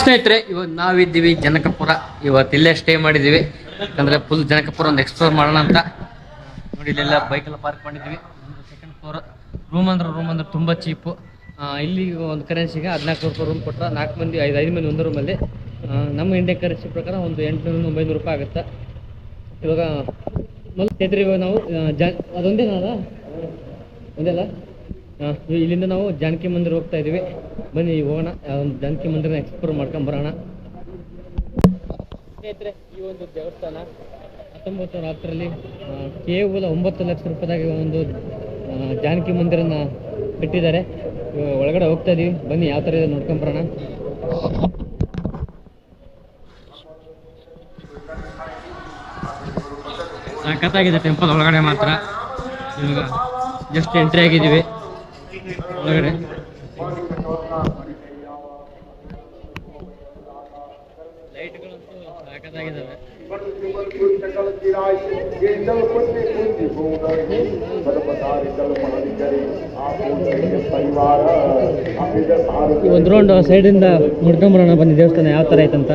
ಸ್ನೇಹಿತರೆ ಇವತ್ತು ನಾವಿದ್ದೀವಿ ಜನಕಪುರ. ಇವತ್ತು ಇಲ್ಲೇ ಸ್ಟೇ ಮಾಡಿದ್ದೀವಿ. ಯಾಕಂದರೆ ಫುಲ್ ಜನಕಪುರ ಒಂದು ಎಕ್ಸ್ಪ್ಲೋರ್ ಮಾಡೋಣ ಅಂತ. ನೋಡಿ, ಇಲ್ಲೆಲ್ಲ ಬೈಕೆಲ್ಲ ಪಾರ್ಕ್ ಮಾಡಿದ್ದೀವಿ. ಸೆಕೆಂಡ್ ಫ್ಲೋರ್ ರೂಮ್ ಅಂದ್ರೆ ರೂಮ್ ಅಂದ್ರೆ ತುಂಬ ಚೀಪು ಇಲ್ಲಿ ಒಂದು ಕರೆನ್ಸಿಗೆ ಹದಿನಾಲ್ಕು ರೂಪಾಯಿ ರೂಮ್ ಕೊಟ್ಟರೆ ನಾಲ್ಕು ಮಂದಿ, ಐದು ಐದು ಮಂದಿ ಒಂದು ರೂಮಲ್ಲಿ ನಮ್ಮ ಇಂಡಿಯನ್ ಕರೆನ್ಸಿ ಪ್ರಕಾರ ಒಂದು ಎಂಟುನೂರು, ಒಂಬೈನೂರು ರೂಪಾಯಿ ಆಗುತ್ತೆ. ಇವಾಗ ಮೊದಲು ಸ್ನೇಹಿತರೆ, ಇವಾಗ ನಾವು ಜ ಅದೊಂದೇನಲ್ಲ ಒಂದೇ ಹಾಂ ಇಲ್ಲಿಂದ ನಾವು ಜಾನಕಿ ಮಂದಿರ ಹೋಗ್ತಾ ಇದೀವಿ ಬನ್ನಿ, ಹೋಗೋಣ. ಜಾನಕಿ ಮಂದಿರನ ಎಕ್ಸ್ಪ್ಲೋರ್ ಮಾಡ್ಕೊಂಡ್ ಬರೋಣ. ಸ್ನೇಹಿತರೆ, ಈ ಒಂದು ದೇವಸ್ಥಾನ ಹತ್ತೊಂಬತ್ತು ನೂರ ಹತ್ತರಲ್ಲಿ ಕೇವಲ ಒಂಬತ್ತು ಲಕ್ಷ ರೂಪಾಯಿದಾಗ ಒಂದು ಜಾನಕಿ ಮಂದಿರನ ಕಟ್ಟಿದ್ದಾರೆ ಒಳಗಡೆ ಹೋಗ್ತಾ ಇದೀವಿ. ಬನ್ನಿ, ಯಾವ ಥರ ಇದೆ ನೋಡ್ಕೊಂಡ್ ಬರೋಣ. ಸಖತ್ತಾಗಿದೆ ಟೆಂಪಲ್ ಒಳಗಡೆ ಮಾತ್ರ. ಜಸ್ಟ್ ಎಂಟ್ರಿ ಆಗಿದ್ದೀವಿ. ಒಳಗಡೆ. ಒಂದು ರೌಂಡ್ ಸೈಡಿಂದ ಮುಡ್ಕೊಂಬರೋಣ ಬನ್ನಿ ದೇವಸ್ಥಾನ ಯಾವ ಥರ ಐತಂತ?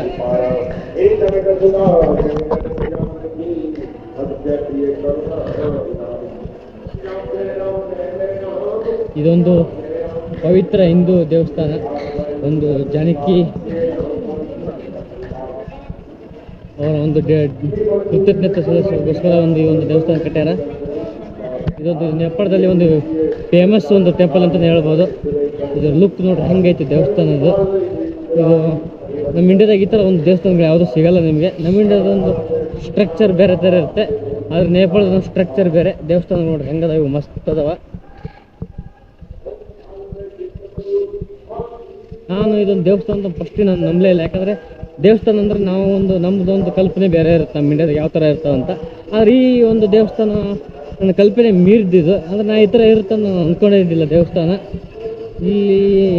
ಇದೊಂದು ಪವಿತ್ರ ಹಿಂದೂ ದೇವಸ್ಥಾನ, ಒಂದು ಜಾನಕಿ ಅವರ ಒಂದು ಕೃತಜ್ಞತೆ ಸದಸ್ಯರಿಗೋಸ್ಕರ ಒಂದು ಈ ಒಂದು ದೇವಸ್ಥಾನ ಕಟ್ಟ್ಯಾರ. ಇದೊಂದು ನೇಪಾಳದಲ್ಲಿ ಒಂದು ಫೇಮಸ್ ಒಂದು ಟೆಂಪಲ್ ಅಂತಲೇ ಹೇಳ್ಬೋದು. ಇದು ಲುಕ್ ನೋಡ್ರಿ ಹೆಂಗೈತಿ ದೇವಸ್ಥಾನದ್ದು ಇದು. ನಮ್ಮ ಇಂಡಿಯಾದಾಗ ಈ ಥರ ಒಂದು ದೇವಸ್ಥಾನಗಳು ಯಾವುದೂ ಸಿಗಲ್ಲ ನಿಮಗೆ. ನಮ್ಮ ಇಂಡಿಯಾದ ಒಂದು ಸ್ಟ್ರಕ್ಚರ್ ಬೇರೆ ಥರ ಇರುತ್ತೆ. ಆದರೆ ನೇಪಾಳದ ಸ್ಟ್ರಕ್ಚರ್ ಬೇರೆ. ದೇವಸ್ಥಾನ ನೋಡ್ರಿ ಹೆಂಗದ ಇವು ಮಸ್ತ್ ಅದಾವ. ನಾನು ಇದೊಂದು ದೇವಸ್ಥಾನ ಫಸ್ಟ್ ನಾನು ನಂಬಲೇ ಇಲ್ಲ. ಯಾಕಂದರೆ ದೇವಸ್ಥಾನ ಅಂದ್ರೆ ನಾವು ಒಂದು ನಮ್ದೊಂದು ಕಲ್ಪನೆ ಬೇರೆ ಇರುತ್ತೆ ನಮ್ಮ ಇಂಡಿಯಾದ ಯಾವ ಥರ ಇರ್ತಾವ ಅಂತ. ಆದ್ರೆ ಈ ಒಂದು ದೇವಸ್ಥಾನ ನನ್ನ ಕಲ್ಪನೆ ಮೀರಿದ್ದು ಅಂದ್ರೆ ನಾ ಈ ಥರ ಇರುತ್ತೆ ಅಂತ ಅಂದ್ಕೊಂಡಿದ್ದಿಲ್ಲ ದೇವಸ್ಥಾನ. ಇಲ್ಲಿ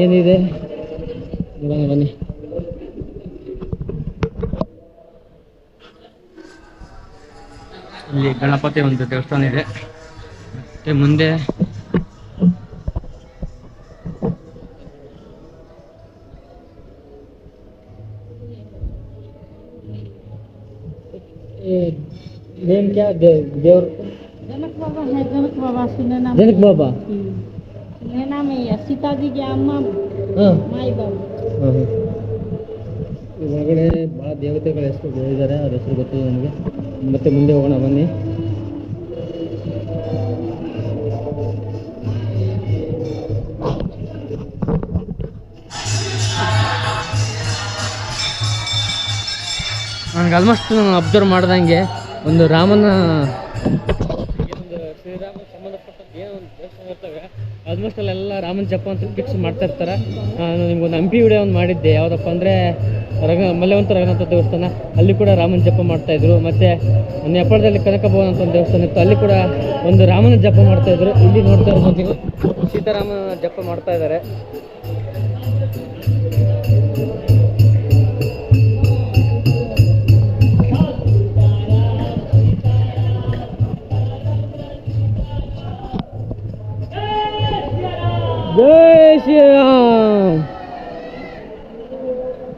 ಏನಿದೆ? ಬನ್ನಿ. ಇಲ್ಲಿ ಗಣಪತಿ ಒಂದು ದೇವಸ್ಥಾನ ಇದೆ. ಮತ್ತೆ ಮುಂದೆ ನೇಮ್ ಕ್ಯಾ ದೇವ್ರ जनक बाबा है जनक बाबा सुने नाम ಜನಕ್ ಬಾಬಾ हम्म। सुने नाम है या सीता जी की अम्मा ಹಾಂ माई बाबा ಹಾಂ ಈ ಒಳಗಡೆ ಭಾಳ ದೇವತೆಗಳ ಹೆಸರು ಹೇಳಿದ್ದಾರೆ ಅವ್ರ ಹೆಸರು ಗೊತ್ತಿದೆ ನನಗೆ ಮತ್ತೆ ಮುಂದೆ ಹೋಗೋಣ ಬನ್ನಿ ನನಗೆ ಆಲ್ಮೋಸ್ಟ್ ಅಬ್ಸರ್ವ್ ಮಾಡ್ದಂಗೆ ಒಂದು ರಾಮನ ಒಂದು ಶ್ರೀರಾಮ ಸಂಬಂಧಪಟ್ಟಂತೆ ಏನೋ ಒಂದು ದೇವಸ್ಥಾನ ಇರ್ತವೆ ಆಲ್ಮೋಸ್ಟ್ ಅಲ್ಲೆಲ್ಲ ರಾಮನ ಜಪ ಅಂತ ಫಿಕ್ಸ್ ಮಾಡ್ತಾ ಇರ್ತಾರೆ. ನಾನು ನಿಮ್ಗೊಂದು ಹಂಪಿ ವಿಡಿಯೋ ಒಂದು ಮಾಡಿದ್ದೆ. ಯಾವುದಪ್ಪ ಅಂದರೆ ರಘ ಮಲ್ಯವಂತ ರಘುನಾಥ ದೇವಸ್ಥಾನ. ಅಲ್ಲಿ ಕೂಡ ರಾಮನ ಜಪ ಮಾಡ್ತಾ ಇದ್ರು. ಮತ್ತೆ ನೇಪಾಳದಲ್ಲಿ ಕನಕ ಭವನ ಅಂತ ಒಂದು ದೇವಸ್ಥಾನ ಇತ್ತು. ಅಲ್ಲಿ ಕೂಡ ಒಂದು ರಾಮನ ಜಪ ಮಾಡ್ತಾ ಇದ್ರು. ಇಲ್ಲಿ ನೋಡ್ತಾ ಇರ್ಬೋದು ಸೀತಾರಾಮನ ಜಪ ಮಾಡ್ತಾ ಇದ್ದಾರೆ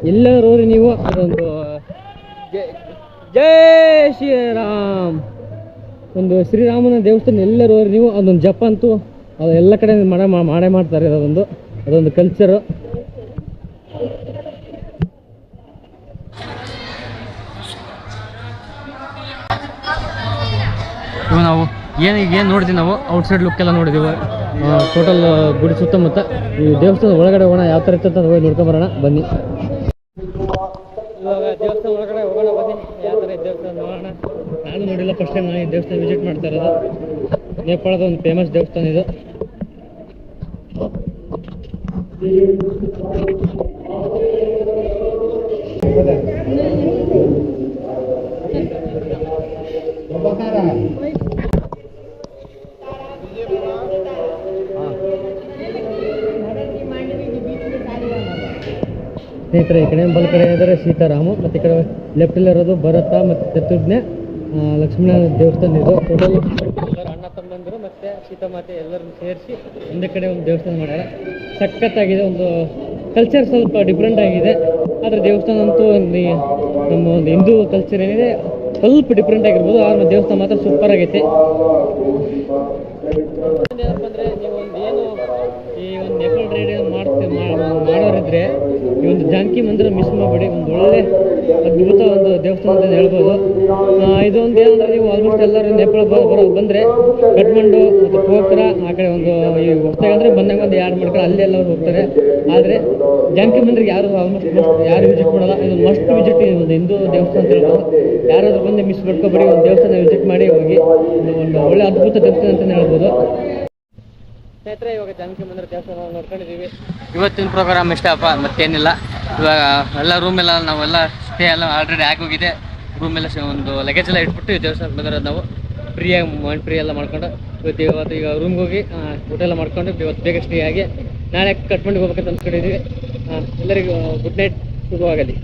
ಎಲ್ಲರೂ ನೀವು ಅದೊಂದು, ಜೈ- ಶ್ರೀರಾಮ್. ಒಂದು ಶ್ರೀರಾಮನ ದೇವಸ್ಥಾನ ಎಲ್ಲರೂ ನೀವು ಅದೊಂದು ಜಪ ಅಂತೂ ಅದು ಎಲ್ಲ ಕಡೆ ಮಾಡ ಮಾಡೇ ಮಾಡ್ತಾರೆ ಅದೊಂದು ಅದೊಂದು ಕಲ್ಚರು ಇವು ನಾವು ಏನು ಏನು ನೋಡಿದ್ವಿ ನಾವು? ಔಟ್ಸೈಡ್ ಲುಕ್ ಎಲ್ಲ ನೋಡಿದ್ದೀವಿ ಟೋಟಲ್ ಗುಡಿ ಸುತ್ತಮುತ್ತ ಈ ದೇವಸ್ಥಾನದ ಒಳಗಡೆ ಹೋಗೋಣ, ಯಾವ ಥರ ಅಂತ ಹೋಗಿ ನೋಡ್ಕೊಂಬರೋಣ ಬನ್ನಿ. ದೇವಸ್ಥಾನ ಒಳಗಡೆ ಹೋಗೋಣ ಬನ್ನಿ. ಯಾವ ದೇವಸ್ಥಾನ ನೋಡೋಣ? ನಾನು ನೋಡಿಲ್ಲ ಫಸ್ಟ್ ಟೈಮ್ ನಾನು ಈ ದೇವಸ್ಥಾನ ವಿಸಿಟ್ ಮಾಡ್ತಾ ಇರೋದು. ನೇಪಾಳದ ಒಂದು ಫೇಮಸ್ ದೇವಸ್ಥಾನ ಇದು. ಸ್ನೇಹಿತರೆ ಈ ಕಡೆ ಬಲ್ ಕಡೆ ಇದ್ದಾರೆ ಸೀತಾರಾಮು ಮತ್ತು ಈ ಕಡೆ ಲೆಫ್ಟಲ್ಲಿ ಇರೋದು ಭರತ ಮತ್ತು ಚತುರ್ಜ್ಞ ಆ, ಲಕ್ಷ್ಮೀನಾರಾಯಣ ದೇವಸ್ಥಾನ ಇದು. ಟೋಟಲ್ ಅಣ್ಣ ತಮ್ಮಂದಿರು ಮತ್ತು ಸೀತಾಮಾತೆ ಎಲ್ಲರನ್ನು ಸೇರಿಸಿ ಒಂದೇ ಕಡೆ ಒಂದು ದೇವಸ್ಥಾನ ಮಾಡ್ಯಾರ. ಸಖತ್ತಾಗಿದೆ ಒಂದು ಕಲ್ಚರ್ ಸ್ವಲ್ಪ ಡಿಫ್ರೆಂಟ್ ಆಗಿದೆ. ಆದರೆ ದೇವಸ್ಥಾನ ಅಂತೂ ನಮ್ಮ ಒಂದು ಹಿಂದೂ ಕಲ್ಚರ್ ಏನಿದೆ ಸ್ವಲ್ಪ ಡಿಫ್ರೆಂಟ್ ಆಗಿರ್ಬೋದು ಆದ್ರೆ ದೇವಸ್ಥಾನ ಮಾತ್ರ ಸೂಪರ್ ಆಗೈತೆ ಅಂದರೆ ನೀವು ಒಂದು ಏನು ಈ ಒಂದು ನೇಪಾಳ ರೈಡ್ ಮಾಡ್ತೀವಿ ಮಾಡೋರಿದ್ರೆ ಈ ಒಂದು ಜಾನಕಿ ಮಂದಿರ ಮಿಸ್ ಮಾಡಬೇಡಿ. ಒಂದು ಒಳ್ಳೆ ಅದ್ಭುತ ಒಂದು ದೇವಸ್ಥಾನ ಅಂತ ಹೇಳ್ಬೋದು. ಇದೊಂದು ಏನಂದ್ರೆ ನೀವು ಆಲ್ಮೋಸ್ಟ್ ಎಲ್ಲರೂ ನೇಪಾಳ ಬರೋ ಬಂದರೆ ಕಟ್ಮಂಡು ಮತ್ತು ಪೋಖರ ಆ ಕಡೆ ಒಂದು ಈ ಹೊಸ್ದಾಗಿ ಅಂದರೆ ಬಂದಾಗ ಒಂದು ಎರಡು ಮಾಡ್ಕೊಂಡು ಅಲ್ಲಿ ಎಲ್ಲ ಹೋಗ್ತಾರೆ. ಆದರೆ ಜಾನಕಿ ಮಂದಿರಿಗೆ ಯಾರು ಆಲ್ಮೋಸ್ಟ್ ಯಾರು ವಿಸಿಟ್ ಮಾಡಲ್ಲ. ಇದು ಮಸ್ಟ್ ವಿಸಿಟ್ ಒಂದು ಹಿಂದೂ ದೇವಸ್ಥಾನ ಅಂತ ಹೇಳ್ಬೋದು. ಯಾರಾದರೂ ಬಂದು ಮಿಸ್ ಮಾಡ್ಕೊಬೇಡಿ. ಒಂದು ದೇವಸ್ಥಾನ ವಿಸಿಟ್ ಮಾಡಿ ಹೋಗಿ. ಒಂದು ಒಳ್ಳೆ ಅದ್ಭುತ ದೇವಸ್ಥಾನ ಅಂತಲೇ ಹೇಳ್ಬೋದು. ಸ್ನೇಹಿತರೆ ಇವಾಗ ಜಾನಕಿ ಮಂದಿರ ದೇವಸ್ಥಾನ ನೋಡ್ಕೊಂಡಿದ್ದೀವಿ. ಇವತ್ತಿನ ಪ್ರೋಗ್ರಾಮ್ ಇಷ್ಟಪ್ಪ ಮತ್ತೇನಿಲ್ಲ. ಇವಾಗ ಎಲ್ಲ ರೂಮ್ ಎಲ್ಲ ನಾವೆಲ್ಲ ಸ್ಟೇ ಎಲ್ಲ ಆಲ್ರೆಡಿ ಆಗೋಗಿದೆ ರೂಮ್ ಎಲ್ಲ ಒಂದು ಲಗೇಜ್ ಎಲ್ಲ ಇಟ್ಬಿಟ್ಟು ದೇವಸ್ಥಾನಕ್ಕೆ ಬಂದಿರೋದು ನಾವು. ಫ್ರೀಯಾಗಿ ಮೈಂಡ್ ಫ್ರೀ ಎಲ್ಲ ಮಾಡ್ಕೊಂಡು ಇವತ್ತು ಇವತ್ತು ಈಗ ರೂಮ್ಗೆ ಹೋಗಿ ಊಟ ಎಲ್ಲ ಮಾಡ್ಕೊಂಡು ಇವತ್ತು ಬೇಗ ಸ್ಟೇ ಆಗಿ ನಾಳೆ ಕಟ್ಕೊಂಡು ಹೋಗ್ಬೇಕಂತ ಅಂದ್ಕೊಂಡಿದ್ದೀವಿ ಆ, ಎಲ್ಲರಿಗೂ ಗುಡ್ ನೈಟ್ ಶುಭವಾಗಲಿ.